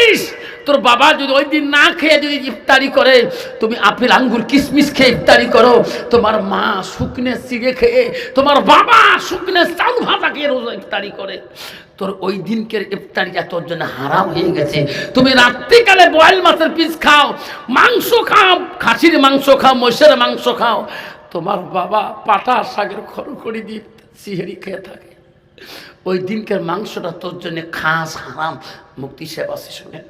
রাখিস তোর বাবা যদি ওই দিন না খেয়ে যদি ইফতারি করে, তুমি আপেল, আঙ্গুর, কিশমিশ খেয়ে ইফতারি করো, তোমার মা শুকনে সিগে খেয়ে, তোমার বাবা শুকনে চাউল ভাজা খেয়ে রোজা ইফতারি করে। তোর ওই দিনকের ইফতারিটা তোর জন্য হারাম হয়ে গেছে। তুমি রাত্রিকালে বয়েল মাছের পিস খাও, মাংস খাও, খাসির মাংস খাও, মহিষের মাংস খাও। তোমার বাবা পাটা শাকের খড়খড়ি দিয়ে সিহেরি খেয়ে থাকে। ওই দিনকের মাংসটা তোর জন্য খাস হারাম, মুক্তি সেবা শুনে।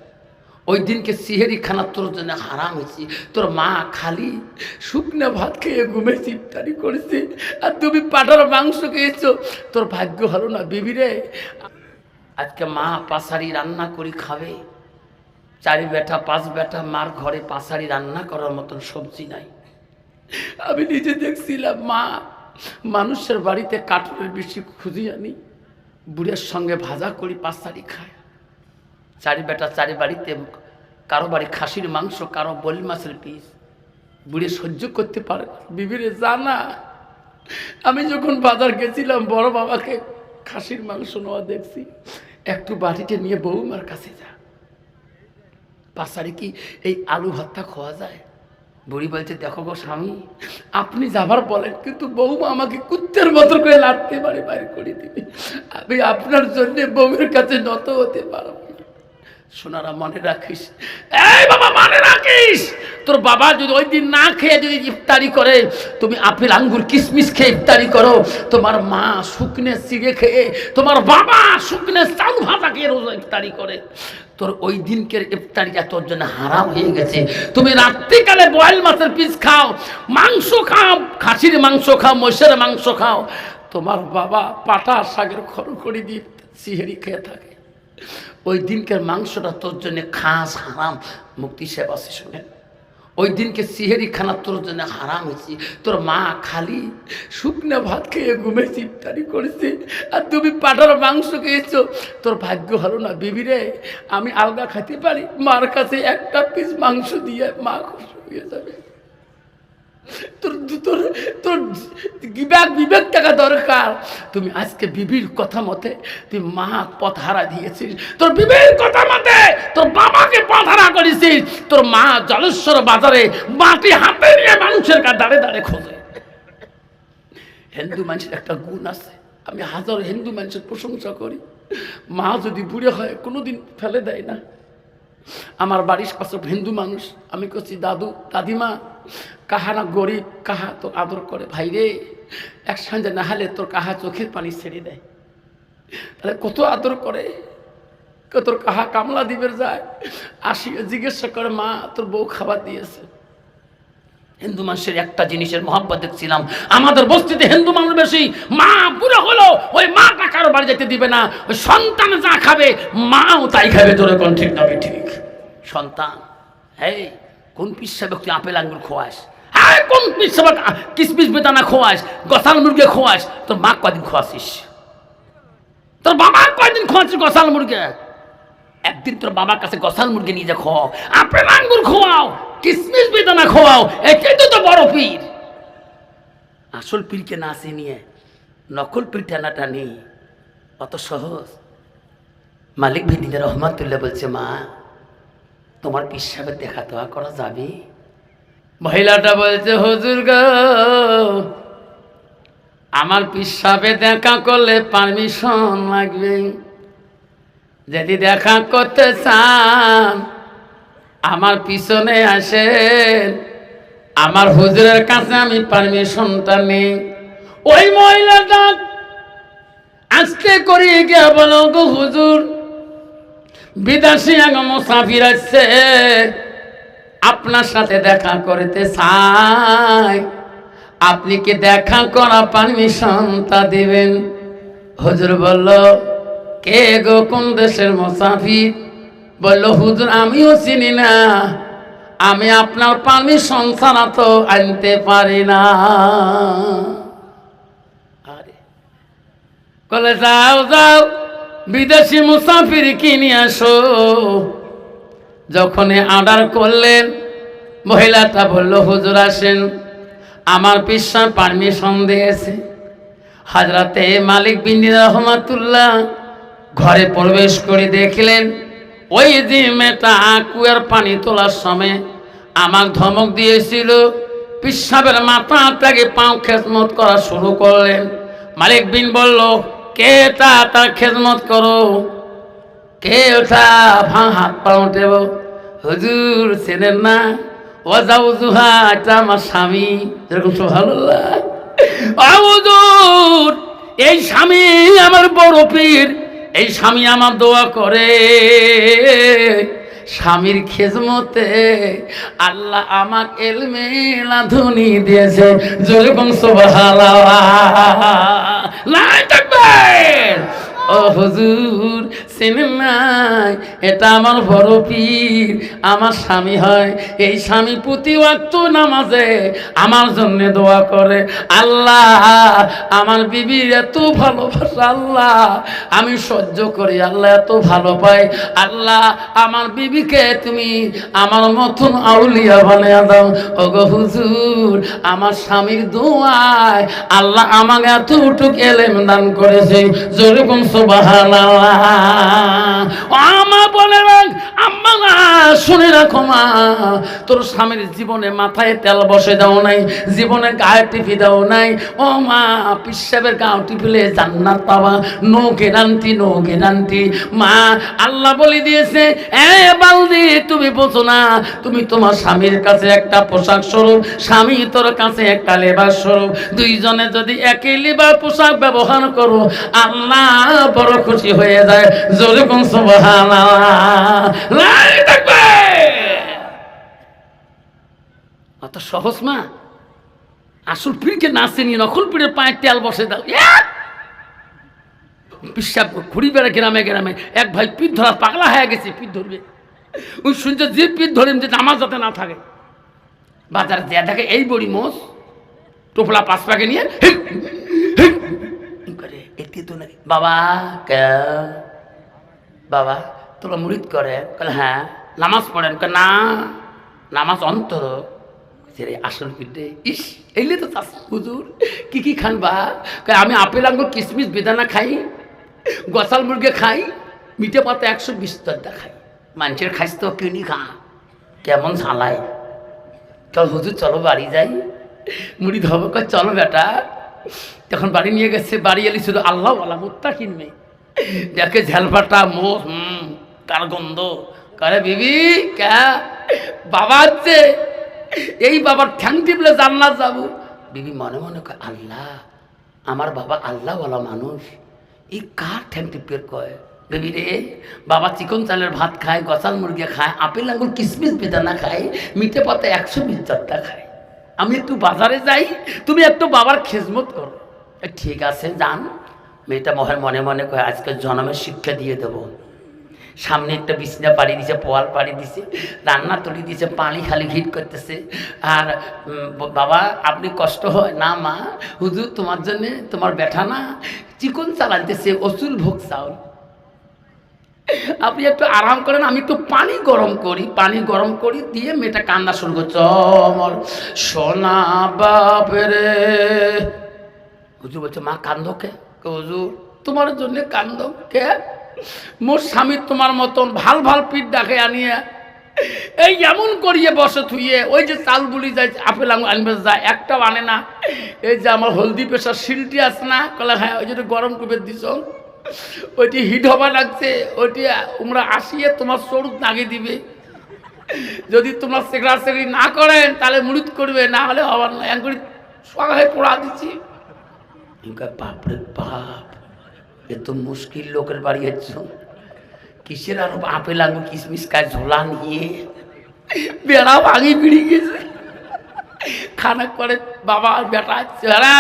ওই দিনকে সিহেরি খানা তোর জন্য হারাম হয়েছি। তোর মা খালি শুকনো ভাত খেয়ে ঘুমেছি ইফতারি করেছে। আর তুমি পাটার মাংস খেয়েছো। তোর ভাগ্য হলো না বিবি রে। আজকে মা পাশারি রান্না করি খাবে। চারি বেটা, পাঁচ বেটা মার ঘরে পাশারি রান্না করার মতন সবজি নাই। আমি নিজে দেখছিলাম, মা মানুষের বাড়িতে কাঠুরের বেশি খুঁজি আনি বুড়ের সঙ্গে ভাজা করি পাঁচতারি খায়। চারি বেটা চারি বাড়িতে, কারও বাড়ি খাসির মাংস, কারও বলি মাছের পিস। বুড়ে সহ্য করতে পারে। বিবিরে জানা আমি যখন বাজার গেছিলাম, বড় বাবাকে খাসির মাংস নেওয়া দেখছি। একটু বাড়িতে নিয়ে বৌমার কাছে যা। পাশারি কি এই আলু ভাতটা খাওয়া যায়। বুড়ি বলছে, দেখো গো স্বামী, আপনি যাবার বলেন, কিন্তু বৌমা আমাকে কুত্তের মতো করে লাড়তে পারে, বাইরে করে দিবে। আমি আপনার জন্য বউয়ের কাছে নত হতে পারব সোনারা, মনে রাখিস? এই বাবা, মনে রাখিস? তোর বাবা যদি ওই দিন না খেয়ে যদি ইফতারি করে, তুমি আপেল, আঙ্গুর, কিশমিশ খেয়ে ইফতারি করো, তোমার মা শুকনে সিগে খেয়ে, তোমার বাবা শুকনে চাউল ভাজা খেয়ে রোজা ইফতারি করে তোর ওই দিনকের ইফতারিটা তোর জন্য হারাম হয়ে গেছে। তুমি রাত্রিকালে বয়েল মাছের পিস খাও, মাংস খাও, খাসির মাংস খাও, মহিষের মাংস খাও। তোমার বাবা পাটা শাকের খড়খড়ি দিয়ে সিহেরি খেয়ে থাকে। ওই দিনকের মাংসটা তোর জন্য খাস হারাম। মুক্তি সেবা শুনে ওই দিনকে সিহেরি খানা তোর জন্য হারাম হয়েছি। তোর মা খালি শুকনো ভাত খেয়ে ঘুমেছি ইফতারি করেছি। আর তুমি পাটার মাংস খেয়েছ। তোর ভাগ্য হলো না বিবি রে। আমি আলগা খাইতে পারি? মার কাছে একটা পিস মাংস দিয়ে মা খুশি হয়ে যাবে। বিবেক বিবেক টাকা দরকার। তুমি আজকে বিবির কথা মতে, তুই মা পথ হারা দিয়েছিস। তোর বিবির কথা মতে, তোর বাবাকে পথ হারা করেছিস। তোর মা জলেশ্বর বাজারে মাটি হাতে নিয়ে মানুষের কাছে খোঁজে। হিন্দু মানুষের একটা গুণ আছে। আমি হাজার হিন্দু মানুষের প্রশংসা করি। মা যদি বুড়ে হয়, কোনোদিন ফেলে দেয় না। আমার বাড়ির পাশে হিন্দু মানুষ। আমি করছি দাদু, দাদিমা কাহা না গরিব কাহা তোর আদর করে। ভাই রে এক সঙ্গে না তোর কাহা চোখের পানি ছেড়ে দেয়? তাহলে কত আদর করে তোর কাহা কামলা দিবের যায়। আসি জিজ্ঞাসা করে, মা, তোর বউ খাবার দিয়েছে। হিন্দু মানুষের একটা জিনিসের মহাব্বত দেখছিলাম। আমাদের বস্তিতে হিন্দু মানুষ বেশি, মা পুরো হলো, ওই মাটা কারও বাড়ি যেতে দিবে না। ওই সন্তান যা খাবে, মাও তাই খাবে, তোর কোন ঠিক না ঠিক। সন্তান এই কোন পিসা ব্যক্তি আপেল আঙ্গুর খোয়াস? হ্যাঁ কোন পিসা কিসমিস বেদানা খোয়াস? গসাল মুরগে খোয়াস? তোর মা কদিন খোয়াছিস? তোর বাবা কয়দিন খোয়াচ্ছিস গসাল মুরগে? একদিন তোর বাবার কাছে গসাল মুরগি নিয়ে যা খাওয়াও আপেল আঙ্গুর খোয়াও, কিসমিস বেদানা খোয়াও, এটাই তো তো বড় পীর। আসল পীরকে না আসে নিয়ে নকল পীর টানাটা নেই। অত সহজ। মালিক ভিদিনে রহমাতুল্লাহ বলছে, মা তোমার পিসাবের দেখা দোয়া করা যাবে? মহিলাটা বলছে, হুজুর গো, আমার পিসাবে দেখা করলে পারমিশন লাগবে। যদি দেখা করতে চান, আমার পিছনে আসেন। আমার হুজুরের কাছে আমি পারমিশনটা নেই। ওই মহিলাটা আজকে করি গিয়ে বলো গো হুজুর বিদেশি এক মুসাফির আসছে। আপনার সাথে দেখা করতে চাই। আপনি কি দেখা করা পারমিশনটা দিবেন? হুজুর বলল, কে গো কোন দেশের মুসাফির? বলল, হুজুর, আমিও চিনি না। আমি আপনার পারমিশন ছাড়া তো আনতে পারি না। আরে। বলে যাও যাও। বিদেশি মুসাফির কিনে আসো? যখন অর্ডার করলেন, মহিলাটা বলল, হুজুর আসেন, আমার পিসা পারমিশন দিয়েছে। হাজরাতে মালিক বিন রহমাতুল্লাহ ঘরে প্রবেশ করে দেখলেন, ওই যে মেয়েটা কুয়ার পানি তোলার সময় আমাক ধমক দিয়েছিল, পিসাবের মাথা মাথাটাকে পাও খেসমত করা শুরু করলেন। মালিক বিন বলল কে তা তার খেদমত করো? কে ওটা ভাঁ হাত পাও দেব হুজুর চেনেন না? ওয়াজাউ জুহা, এটা আমার স্বামী। যেরকম ভালো হুজুর, এই স্বামী আমার বড় পীর। এই স্বামী আমার দোয়া করে। স্বামীর খেজমতে আল্লাহ আমাক এলমে লাধুনি দিয়েছে। জোর বংশ লাই থাকবেন ও হুজুর চেনেন নাই এটা আমার বড় পীর, আমার স্বামী হয়। এই স্বামী প্রতি ওয়াক্ত নামাজে আমার জন্য দোয়া করে। আল্লাহ, আমার বিবির এত ভালোবাসা, আল্লাহ, আমি সহ্য করি, আল্লাহ এত ভালো পাই আল্লাহ, আমার বিবিকে তুমি আমার মতন আউলিয়া বানিয়ে দাও। ওগো হুজুর, আমার স্বামীর দোয়ায় আল্লাহ আমাকে এতটুক এলেম দান করেছে। যেরকম শুনে রাখো মা। তোর স্বামীর জীবনে মাথায় তেল বসে দাও নাই, জীবনে গায়ে টিপি দাও নাই। ও মা, পিসাবের গাও টিপিলে জান্নাত পাবা। নো গ্যারান্টি নো গ্যারান্টি মা, আল্লাহ বলে দিয়েছে, এ বালদি, তুমি বোঝো না, তুমি তোমার স্বামীর কাছে একটা পোশাক স্বরূপ, স্বামী তোর কাছে একটা লেবার স্বরূপ। দুইজনে যদি একই লেবার পোশাক ব্যবহার করো, আল্লাহ বড় খুশি হয়ে যায়। জোরে থাকবে! অত সহজ মা। আসল পীরকে না চিনি নকল পীরের পায়ের তেল বসে দাও! বিশ্বাস ঘুরি বেড়া গ্রামে গ্রামে। এক ভাই পিঠ ধরা পাগলা হয়ে গেছে পিঠ ধরবে। ওই শুনছে যে পিঠ ধরেন যে নামাজ যাতে না থাকে। বাজারে দেয়া থাকে, এই বড়ি মোষ। টোপলা পাঁচ পাকে নিয়ে করে একটি তো নাকি বাবা কে বাবা তোরা মুরিদ করে। হ্যাঁ নামাজ পড়েন। কয়, না নামাজ অন্তর। রে আসল পিঠে। ইস এলে তো চাষ হুজুর কি কি খান বা? আমি আপেল আঙ্গুর কিশমিশ বেদানা খাই গসাল মুরগে খাই মিঠে পাতা একশো বিশ দরদা খাই। মানুষের খাইস তো কিনি খা। কেমন ঝালায় চল হুজুর চলো বাড়ি যাই। মুড়ি ধবো কয় চলো বেটা। তখন বাড়ি নিয়ে গেছে, বাড়ি এলি শুধু আল্লাহ আল্লাহ মুত্তা কিনবে দেখে ঝালপাটা মোষ, হুম কার গন্ধ। কারে বিবি, কা? বাবা হচ্ছে এই বাবার ঠ্যাং টিপলে জান্নাত যাব। বিবি মনে মনে কয়, আল্লাহ, আমার বাবা আল্লাহওয়ালা মানুষ। এই কার ঠ্যাং টিপের কয়? বেবি রে, বাবা চিকন চালের ভাত খায়, গসাল মুরগি খায়, আপেল আঙুর কিসমিস বেদানা খায়, মিঠে পাতা একশো বিশ চারটা খায়। আমি একটু বাজারে যাই, তুমি একটু বাবার খেজমত করো। ঠিক আছে, যান। মেয়েটা মহের মনে মনে কয়, আজকে জন্মের শিক্ষা দিয়ে দেবো। সামনে একটা বিছনা পাড়ি দিছে, পোয়াল পাড়ি দিছে, রান্না তুলি দিছে, পানি খালি হিট করতেছে। আর বাবা, আপনি কষ্ট হয়। না, মা, হুজুর, তোমার জন্যে তোমার ব্যাঠা না। চিকন চালাইতেছে অসুল ভোগ চাউল। আপনি একটু আরাম করেন, আমি একটু পানি গরম করি। পানি গরম করি দিয়ে মেয়েটা কান্না শুরু করছে। চমর সোনা বাপরে হুজুর বলছে, মা, কান্দ কে? হুজুর, তোমার জন্য কান্দ কে? মোর স্বামী তোমার মতন ভালো ভালো পিঠ ডাকে আনিয়ে, এই এমন করিয়ে বসে থুইয়ে, ওই যে চাল বুলি যায় আপেল আনবে যায় একটাও আনে না। এই যে আমার হলদি পেশার শিলটি আছে না, কলে হ্যাঁ ওই যেটা গরম করে দিছ। ওইটি হিট হবা লাগছে ওইটি তোমরা আসিয়ে তোমার সরুদ নাগিয়ে দিবে। যদি তোমরা সেকড়া সেকড়ি না করেন, তাহলে মুড়িত করবে, না হলে হবার না। এমন করে সবাই পোড়া দিচ্ছি। বাপরে বাপ এ তো মুশকিল লোকের বাড়ি হচ্ছে। কিসের আরও আপেল আঙুর কিসমিস কাজ ঝোলা নিয়ে? বেড়া ভাঙি বিড়ি গেছে। খানা করে বাবা বেটা, চেহারা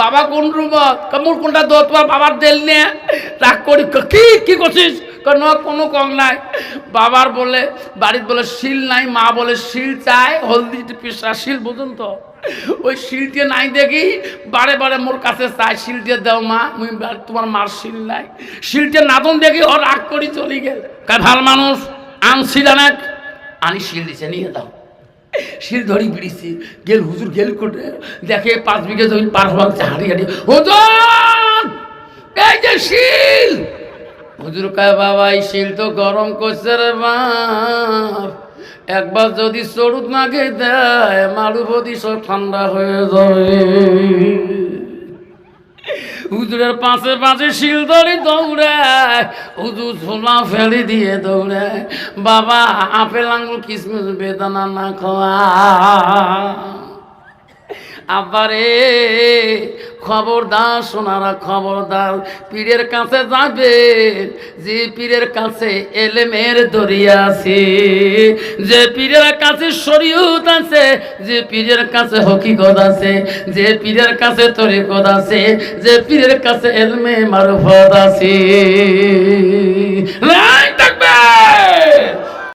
বাবা কোন রুম? কেমন কোনটা দো তোমার বাবার দেল নিয়ে রাগ করি। কি কি? করছিস? কেন কোনো কম নাই। বাবার বলে, বাড়ির বলে শিল নাই, মা বলে শিল চায় হলদি পেশা শিল বুঝুন তো। ওই শিলটি নাই দেখি, বারে বারে মোর কাছে চাই শিলটি দাও মা তোমার মার শিল নাই। শিলটি নাদন দেখি, ও রাগ করি চলি গেল। কায় ভালো মানুষ আন শিল আনাক আনি শিল দিছে নিয়ে দাও। শিল ধরি বিড়িছি, গেল হুজুর গেল করে দেখে পাঁচ বিঘে জমি পার হওয়া হাঁটি হাঁটি, হুজুর, এই যে শিল! হুজুর কয়, বাবা, এই শিল তো গরম করছে রে বাপ। একবার যদি চড়ুত মাগে দেয় মারুবদি সব ঠান্ডা হয়ে যাবে। হুজুরের পাশে পাশে শিলদড়ি দৌড়ায় হুজুর ছোলা ফেলে দিয়ে দৌড়ায় বাবা, আপেল আঙুল কিসমিস বেদানা না খাওয়া আবারে খবরদার, সোনারা খবরদার, পীরের কাছে যাবে যে পীরের কাছে এলেমের দরিয়া আছে, যে পীরের কাছে শরীয়ত আছে, যে পীরের কাছে হকিকত আছে, যে পীরের কাছে তরিকত আছে, যে পীরের কাছে এলমে মারফত আছে। থাকবে!